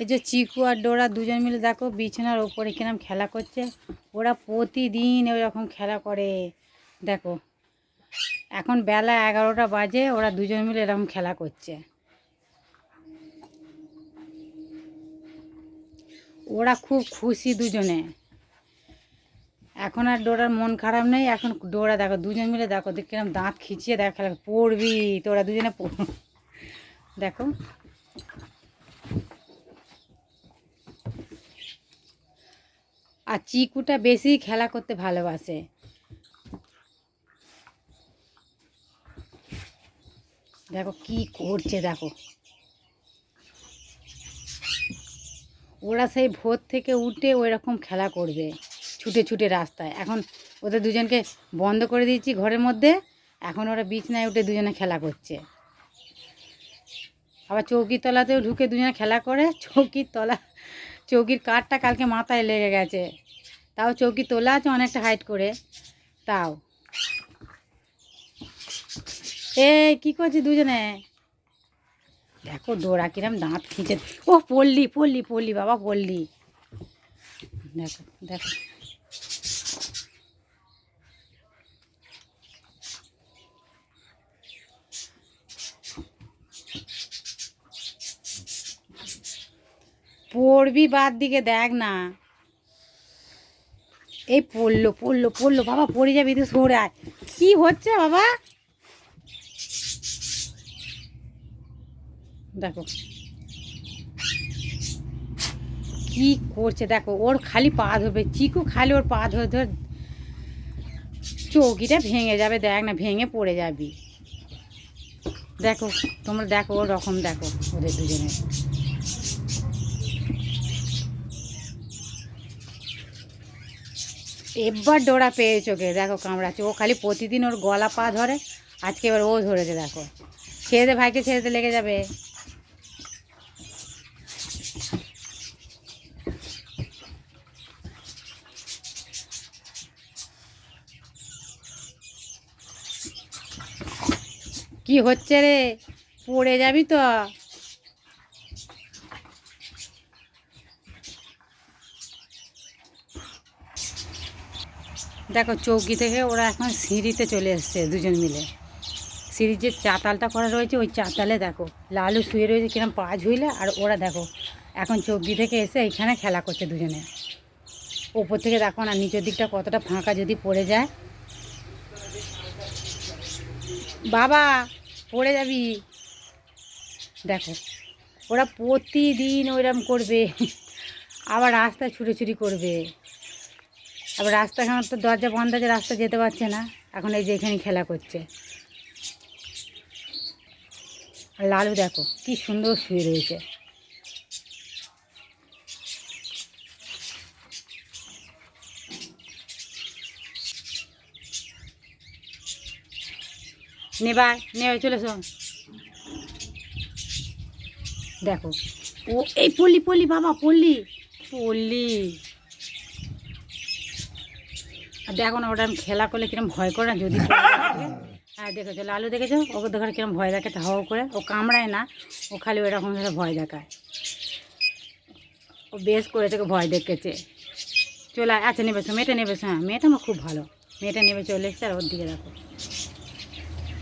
এই যে চিকু আর ডোরা দুজন মিলে দেখো বিছানার ওপরে কিরম খেলা করছে। ওরা প্রতিদিন ওরকম খেলা করে। দেখো, এখন বেলা এগারোটা বাজে, ওরা দুজন মিলে এরকম খেলা করছে। ওরা খুব খুশি দুজনে। এখন আর ডোরার মন খারাপ নেই, এখন ডোরা দেখো দুজন মিলে দেখো কিরম দাঁত খিচিয়ে দেখো খেলা পড়বি তো ওরা দুজনে দেখো আর চিকুটা বেশি খেলা করতে ভালোবাসে। দেখো কি করছে, দেখো। ওরা সেই ভোর থেকে উঠে ওই রকম খেলা করবে, ছুটে ছুটে রাস্তায়। এখন ওদের দুজনকে বন্ধ করে দিয়েছি ঘরের মধ্যে, এখন ওরা বিছনায় উঠে দুজনে খেলা করছে। আবার চৌকির তলাতেও ঢুকে দুজনে খেলা করে চৌকির তলা চৌকির কাঠটা কালকে মাথায় লেগে গেছে। তাও চৌকি তোলা আছে অনেকটা হাইট করে। তাও। এ কি করছি দুজনে? দেখো ডোরা কিরম দাঁত খিঁচে ও পড়লি পড়লি পড়লি বাবা পড়লি দেখো দেখো। পড়বি বাদ দিকে, দেখ না। এই পড়ল পড়ল পড়ল, বাবা পড়ে যাবি, তুই সরে আয়। কি হচ্ছে বাবা? দেখো। কি করছে, দেখো, ওর খালি পা ধরবে, চিকু খালি ওর পা ধরে ধরে চৌকিটা ভেঙে যাবে, দেখ না, ভেঙে পড়ে যাবি। দেখো, তোমরা দেখো, ওরকম দেখো, ওদের দুজনে এবার ডোরা পেয়ে চোখে। দেখো কামড়াচ্ছে। ও খালি প্রতিদিন ওর গলা পা ধরে, আজকে এবার ও ধরেছে, দেখো। ছেড়ে দে ভাইকে, ছেড়ে দে, লেগে যাবে। কি হচ্ছে রে? পড়ে যাবি তো? দেখো চৌকি থেকে ওরা এখন সিঁড়িতে চলে এসছে দুজন মিলে। সিঁড়ির যে চাতালটা করা রয়েছে, ওই চাতালে দেখো লালু শুয়ে রয়েছে কিরম পা ঝুইলে, আর ওরা দেখো এখন চৌকি থেকে এসে এইখানে খেলা করছে দুজনে। ওপর থেকে দেখো না, নিচের দিকটা কতটা ফাঁকা যদি পড়ে যায়। বাবা, পড়ে যাবি। দেখো, ওরা প্রতিদিন ওইরকম করবে, আবার রাস্তায় ছুটোছুটি করবে। আবার রাস্তাখানে তো দরজা বন্ধ আছে, রাস্তা যেতে পারছে না। এখন এই যে এখানে খেলা করছে। আর লালু দেখো, কি সুন্দর শুয়ে রয়েছে। নেবা নেবে চলে দেখো। ও, এই পল্লি পল্লি, বাবা পড়লি পড়লি আর দেখো না, ওটা খেলা করলে কিরম ভয় করে না, যদি হ্যাঁ দেখেছ লালু দেখেছ? ওকে দেখে, কিরম ভয় দেখাতে হাওয়া করে। ও কামড়ায় না, ও খালি ওইরকম ধরে ভয় দেখায়। ও বেশ করে থেকে ভয় দেখেছে। চলে আচ্ছা নেবে মেয়েটা নেবে হ্যাঁ মেয়েটা আমার খুব ভালো। মেয়েটা নেবে, চলে এসছে, আর ওর দিকে দেখো।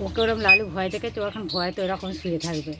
ওকে ওরকম লালু ভয় দেখেছে, ও এখন ভয় তো এরকম শুয়ে থাকবে।